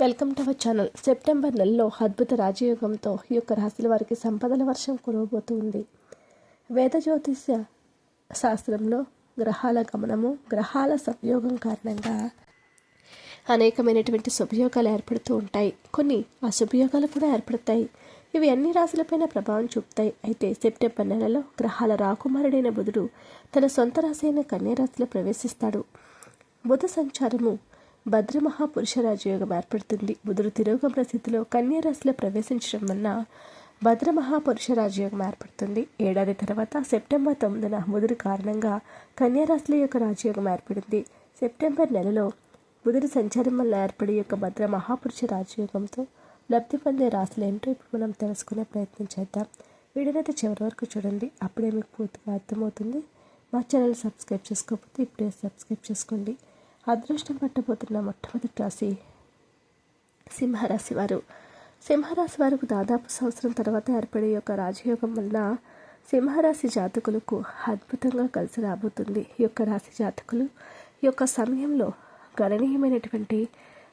Welcome to our channel. September నెలలో అద్భుత రాజయోగంతో ఈ యొక్క రాశుల వారికి సంపదల వర్షం కురవబోతుంది. వేద జ్యోతిష్య శాస్త్రంలో గ్రహాల గమనము గ్రహాల సంయోగం కారణంగా అనేకమైనటువంటి శుభయోగాలు ఏర్పడుతూ ఉంటాయి. కొన్ని అశుభయోగాలు కూడా ఏర్పడతాయి. ఇవి అన్ని రాశులపైన ప్రభావం చూపుతాయి. అయితే సెప్టెంబర్ నెలలో గ్రహాల రాకుమారుడైన బుధుడు తన సొంత రాశి అయిన కన్యారాశిలో ప్రవేశిస్తాడు. బుధ సంచారము భద్ర మహాపురుష రాజయోగం ఏర్పడుతుంది. బుధుడు తిరోగమన స్థితిలో కన్యా రాశిలో ప్రవేశించడం వలన భద్ర మహాపురుష రాజయోగం ఏర్పడుతుంది. ఏడాది తర్వాత సెప్టెంబర్ తొమ్మిదిన బుధుడి కారణంగా కన్యా రాశుల యొక్క రాజయోగం ఏర్పడింది. సెప్టెంబర్ నెలలో బుధుడి సంచారం వల్ల ఏర్పడే యొక్క భద్ర మహాపురుష రాజయోగంతో లబ్ధి పొందే రాశులు ఏంటో ఇప్పుడు మనం తెలుసుకునే ప్రయత్నం చేద్దాం. వీడియోనైతే చివరి వరకు చూడండి. అప్పుడే మీకు పూర్తిగా అర్థమవుతుంది. మా ఛానల్ సబ్స్క్రైబ్ చేసుకోకపోతే ఇప్పుడే సబ్స్క్రైబ్ చేసుకోండి. అదృష్టం పట్టబోతున్న మొట్టమొదటి రాశి సింహరాశి వారు. సింహరాశి వారికి దాదాపు సంవత్సరం తర్వాత ఏర్పడే యొక్క రాజయోగం వలన సింహరాశి జాతకులకు అద్భుతంగా కలిసి రాబోతుంది. ఈ యొక్క రాశి జాతకులు ఈ యొక్క సమయంలో గణనీయమైనటువంటి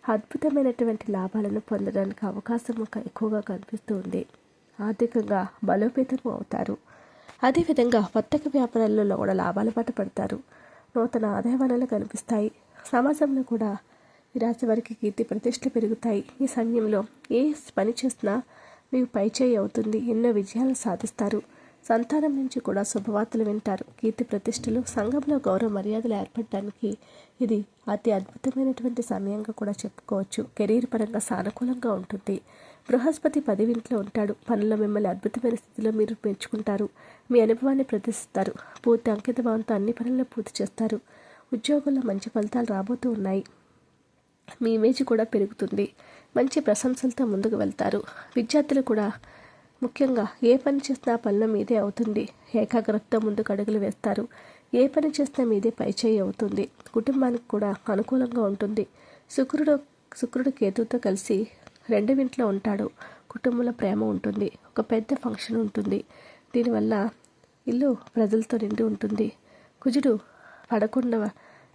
అద్భుతమైనటువంటి లాభాలను పొందడానికి అవకాశం ఎక్కువగా కనిపిస్తూ ఉంది. ఆర్థికంగా బలోపేతం అవుతారు. అదేవిధంగా వర్తక వ్యాపారాలలో కూడా లాభాల పాట పడతారు. నూతన ఆదాయ వనరులు కనిపిస్తాయి. సమాజంలో కూడా ఈ రాశి వారికి కీర్తి ప్రతిష్టలు పెరుగుతాయి. ఈ సమయంలో ఏ పని చేసినా మీకు పైచేయి అవుతుంది. ఎన్నో విజయాలు సాధిస్తారు. సంతానం నుంచి కూడా శుభవార్తలు వింటారు. కీర్తి ప్రతిష్టలు సంఘంలో గౌరవ మర్యాదలు ఏర్పడడానికి ఇది అతి అద్భుతమైనటువంటి సమయంగా కూడా చెప్పుకోవచ్చు. కెరీర్ పరంగా సానుకూలంగా ఉంటుంది. బృహస్పతి పదివింట్లో ఉంటాడు. పనుల్లో మిమ్మల్ని అద్భుతమైన స్థితిలో మీరు పెంచుకుంటారు. మీ అనుభవాన్ని ప్రదర్శిస్తారు. పూర్తి అంకిత భావంతో అన్ని పనులు పూర్తి చేస్తారు. ఉద్యోగంలో మంచి ఫలితాలు రాబోతూ ఉన్నాయి. మీ ఇమేజ్ కూడా పెరుగుతుంది. మంచి ప్రశంసలతో ముందుకు వెళ్తారు. విద్యార్థులు కూడా ముఖ్యంగా ఏ పని చేసినా పనుల మీదే అవుతుంది. ఏకాగ్రతతో ముందుకు అడుగులు వేస్తారు. ఏ పని చేసినా మీదే పైచేయి అవుతుంది. కుటుంబానికి కూడా అనుకూలంగా ఉంటుంది. శుక్రుడు శుక్రుడు కేతుతో కలిసి రెండు ఇంట్లో ఉంటాడు. కుటుంబంలో ప్రేమ ఉంటుంది. ఒక పెద్ద ఫంక్షన్ ఉంటుంది. దీనివల్ల ఇల్లు ప్రజలతో నిండి ఉంటుంది. కుజుడు పడకుండా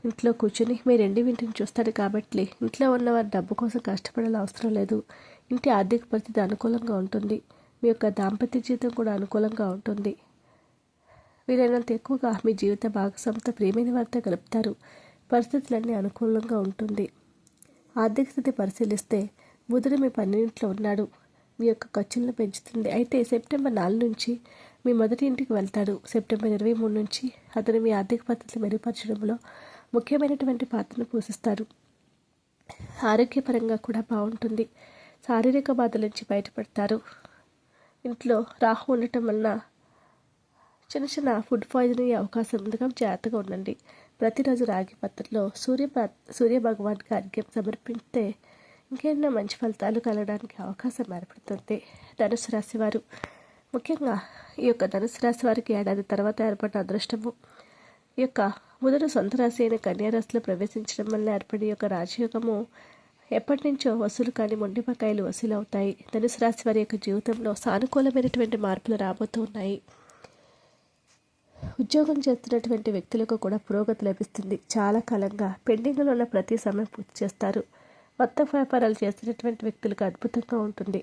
ఇంట్లో కూర్చుని మీ రెండు ఇంటిని చూస్తాడు కాబట్టి ఇంట్లో ఉన్నవారు డబ్బు కోసం కష్టపడాల అవసరం లేదు. ఇంటి ఆర్థిక పరిస్థితి అనుకూలంగా ఉంటుంది. మీ యొక్క దాంపత్య జీవితం కూడా అనుకూలంగా ఉంటుంది. వీలైనంత ఎక్కువగా మీ జీవిత భాగస్వామితో ప్రేమైన వారితో గలుపుతారు పరిస్థితులన్నీ అనుకూలంగా ఉంటుంది. ఆర్థిక స్థితి పరిశీలిస్తే బుధుడు మీ పన్నెండింట్లో ఉన్నాడు. మీ యొక్క ఖర్చులను పెంచుతుంది. అయితే సెప్టెంబర్ నాలుగు నుంచి మీ మొదటి ఇంటికి వెళ్తాడు. సెప్టెంబర్ ఇరవై మూడు నుంచి అతను మీ ఆర్థిక పద్ధతులు మెరుగుపరచడంలో ముఖ్యమైనటువంటి పాత్రను పోషిస్తారు. ఆరోగ్యపరంగా కూడా బాగుంటుంది. శారీరక బాధల నుంచి బయటపడతారు. ఇంట్లో రాహు ఉండటం వలన చిన్న చిన్న ఫుడ్ పాయిజన్ అయ్యే అవకాశం ఉందిగా జాగ్రత్తగా ఉండండి. ప్రతిరోజు రాగి పత్రలో సూర్య సూర్య భగవాన్కి అర్ఘ్యం సమర్పిస్తే ఇంకెన్నో మంచి ఫలితాలు కలగడానికి అవకాశం ఏర్పడుతుంది. ధనుసు రాశివారు ముఖ్యంగా ఈ యొక్క ధనుసు రాశి వారికి ఏడాది తర్వాత ఏర్పడిన అదృష్టము. ఈ యొక్క బుధుడు సొంత రాశి అయిన కన్యారాశిలో ప్రవేశించడం వల్ల ఏర్పడే యొక్క రాజయోగము ఎప్పటి నుంచో వసూలు కాని మొండిపకాయలు వసూలు అవుతాయి. ధనుసు రాశి వారి యొక్క జీవితంలో సానుకూలమైనటువంటి మార్పులు రాబోతూ ఉన్నాయి. ఉద్యోగం చేస్తున్నటువంటి వ్యక్తులకు కూడా పురోగతి లభిస్తుంది. చాలా కాలంగా పెండింగ్లో ఉన్న ప్రతి సమయం పూర్తి చేస్తారు. కొత్త వ్యాపారాలు చేస్తున్నటువంటి వ్యక్తులకు అద్భుతంగా ఉంటుంది.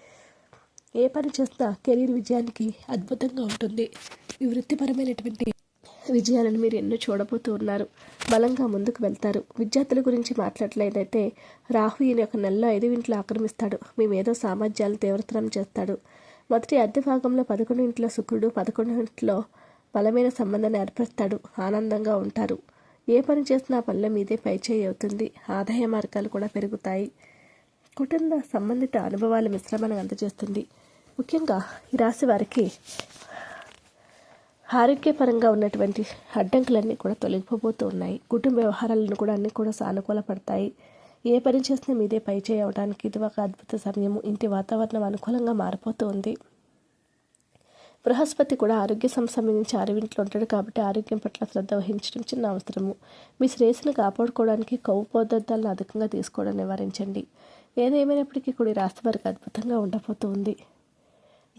ఏ పని చేసినా కెరీర్ విజయానికి అద్భుతంగా ఉంటుంది. ఈ వృత్తిపరమైనటువంటి విజయాలను మీరు ఎన్నో చూడబోతూ ఉన్నారు. బలంగా ముందుకు వెళ్తారు. విద్యార్థుల గురించి మాట్లాడలేదైతే రాహు ఈయన ఒక నెలలో ఐదు ఇంట్లో ఆక్రమిస్తాడు. మీ మేధో సామర్థ్యాలు తీవ్రతరం చేస్తాడు. మొదటి అద్దె భాగంలో పదకొండు ఇంట్లో శుక్రుడు పదకొండు ఇంట్లో బలమైన సంబంధాన్ని ఏర్పరుస్తాడు. ఆనందంగా ఉంటారు. ఏ పని చేసినా పనుల మీదే పైచేయి అవుతుంది. ఆదాయ మార్గాలు కూడా పెరుగుతాయి. కుటుంబ సంబంధిత అనుభవాల మిశ్రమాన్ని అందజేస్తుంది. ముఖ్యంగా ఈ రాశి వారికి ఆరోగ్యపరంగా ఉన్నటువంటి అడ్డంకులన్నీ కూడా తొలగిపోబోతూ ఉన్నాయి. కుటుంబ వ్యవహారాలను కూడా అన్నీ కూడా సానుకూల పడతాయి ఏ పని చేసినా మీదే పై చేయవడానికి ఇది ఒక అద్భుత సమయము. ఇంటి వాతావరణం అనుకూలంగా మారిపోతూ ఉంది. బృహస్పతి కూడా ఆరోగ్య సంబంధించి అరవింట్లో ఉంటాడు కాబట్టి ఆరోగ్యం పట్ల శ్రద్ధ వహించడం చిన్న అవసరము. మీ శ్రేయస్సును కాపాడుకోవడానికి కొవ్వు పదార్థాలను అధికంగా తీసుకోవడం నివారించండి. ఏదేమైనప్పటికీ కూడా ఈ రాశి వారికి అద్భుతంగా ఉండబోతూ ఉంది.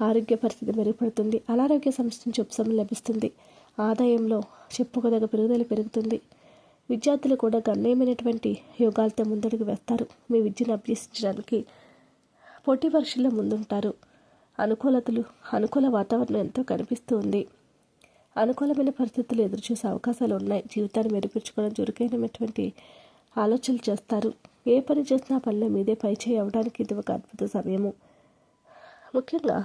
ఆరోగ్య పరిస్థితి మెరుగుపడుతుంది. అనారోగ్య సమస్య నుంచి ఉపశమనం లభిస్తుంది. ఆదాయంలో చెప్పుకోదగ్గ పెరుగుదల పెరుగుతుంది. విద్యార్థులు కూడా గణనీయమైనటువంటి యోగాలతో ముందడుగు వేస్తారు. మీ విద్యను అభ్యసించడానికి పోటీ పరీక్షల్లో ముందుంటారు. అనుకూలతలు అనుకూల వాతావరణం ఎంతో కనిపిస్తూ ఉంది. అనుకూలమైన పరిస్థితులు ఎదురుచూసే అవకాశాలు ఉన్నాయి. జీవితాన్ని మెరుగుపరుచుకోవడం చురుకైనటువంటి ఆలోచనలు చేస్తారు. ఏ పని చేసినా పనిలో మీదే పైచేయి అవడానికి ఇది ఒక అద్భుత సమయము. ముఖ్యంగా